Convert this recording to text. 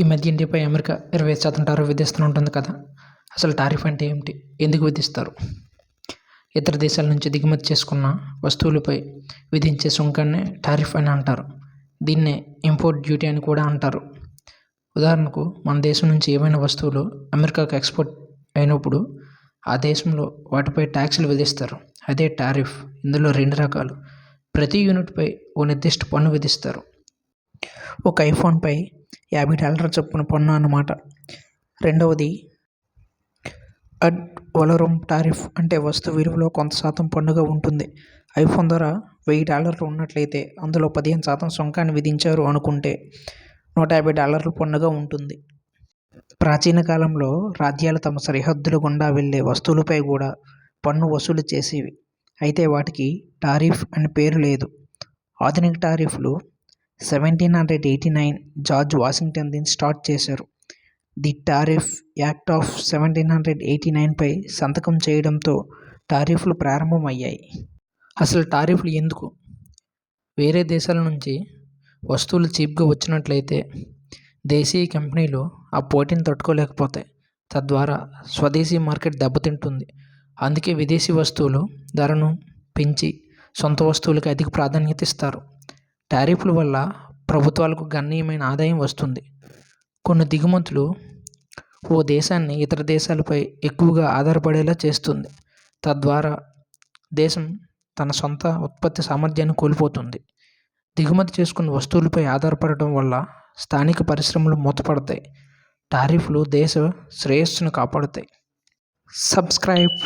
ఈ మధ్య ఇండియాపై అమెరికా ఇరవై శాతం టారిఫ్ విధిస్తూనే ఉంటుంది కదా. అసలు టారిఫ్ అంటే ఏమిటి? ఎందుకు విధిస్తారు? ఇతర దేశాల నుంచి దిగుమతి చేసుకున్న వస్తువులపై విధించే సుంకాన్ని టారిఫ్ అని అంటారు. దీన్నే ఇంపోర్ట్ డ్యూటీ అని కూడా అంటారు. ఉదాహరణకు మన దేశం నుంచి ఏవైనా వస్తువులు అమెరికాకు ఎక్స్పోర్ట్ అయినప్పుడు ఆ దేశంలో వాటిపై ట్యాక్సులు విధిస్తారు. అదే టారిఫ్. ఇందులో రెండు రకాలు. ప్రతి యూనిట్పై ఓ నిర్దిష్ట పన్ను విధిస్తారు. ఒక ఐఫోన్పై యాభై డాలర్ల చొప్పున పన్ను అన్నమాట. రెండవది అడ్ వలరమ్ టారిఫ్ అంటే వస్తు విలువలో కొంత శాతం పన్నుగా ఉంటుంది. ఐఫోన్ ధర వెయ్యి డాలర్లు ఉన్నట్లయితే అందులో పదిహేను శాతం సుంకాన్ని విధించారు అనుకుంటే నూట యాభై డాలర్లు పన్నుగా ఉంటుంది. ప్రాచీన కాలంలో రాజ్యాలు తమ సరిహద్దుల గుండా వెళ్ళే వస్తువులపై కూడా పన్ను వసూలు చేసేవి. అయితే వాటికి టారిఫ్ అని పేరు లేదు. ఆధునిక టారిఫ్లు seventeen hundred eighty nine George Washington దీన్ని స్టార్ట్ చేశారు. The tariff act of seventeen hundred eighty నైన్పై సంతకం చేయడంతో టారిఫ్లు ప్రారంభమయ్యాయి. అసలు టారిఫ్లు ఎందుకు? వేరే దేశాల నుంచి వస్తువులు చీప్గా వచ్చినట్లయితే దేశీయ కంపెనీలు ఆ పోటీని తట్టుకోలేకపోతాయి. తద్వారా స్వదేశీ మార్కెట్ దెబ్బతింటుంది. అందుకే విదేశీ వస్తువులు ధరను పెంచి సొంత వస్తువులకు అధిక ప్రాధాన్యత ఇస్తారు. టారిఫ్ల వల్ల ప్రభుత్వాలకు గణనీయమైన ఆదాయం వస్తుంది. కొన్ని దిగుమతులు ఓ దేశాన్ని ఇతర దేశాలపై ఎక్కువగా ఆధారపడేలా చేస్తుంది. తద్వారా దేశం తన సొంత ఉత్పత్తి సామర్థ్యాన్ని కోల్పోతుంది. దిగుమతి చేసుకున్న వస్తువులపై ఆధారపడటం వల్ల స్థానిక పరిశ్రమలు మూతపడతాయి. టారిఫ్లు దేశ శ్రేయస్సును కాపాడుతాయి. సబ్స్క్రైబ్.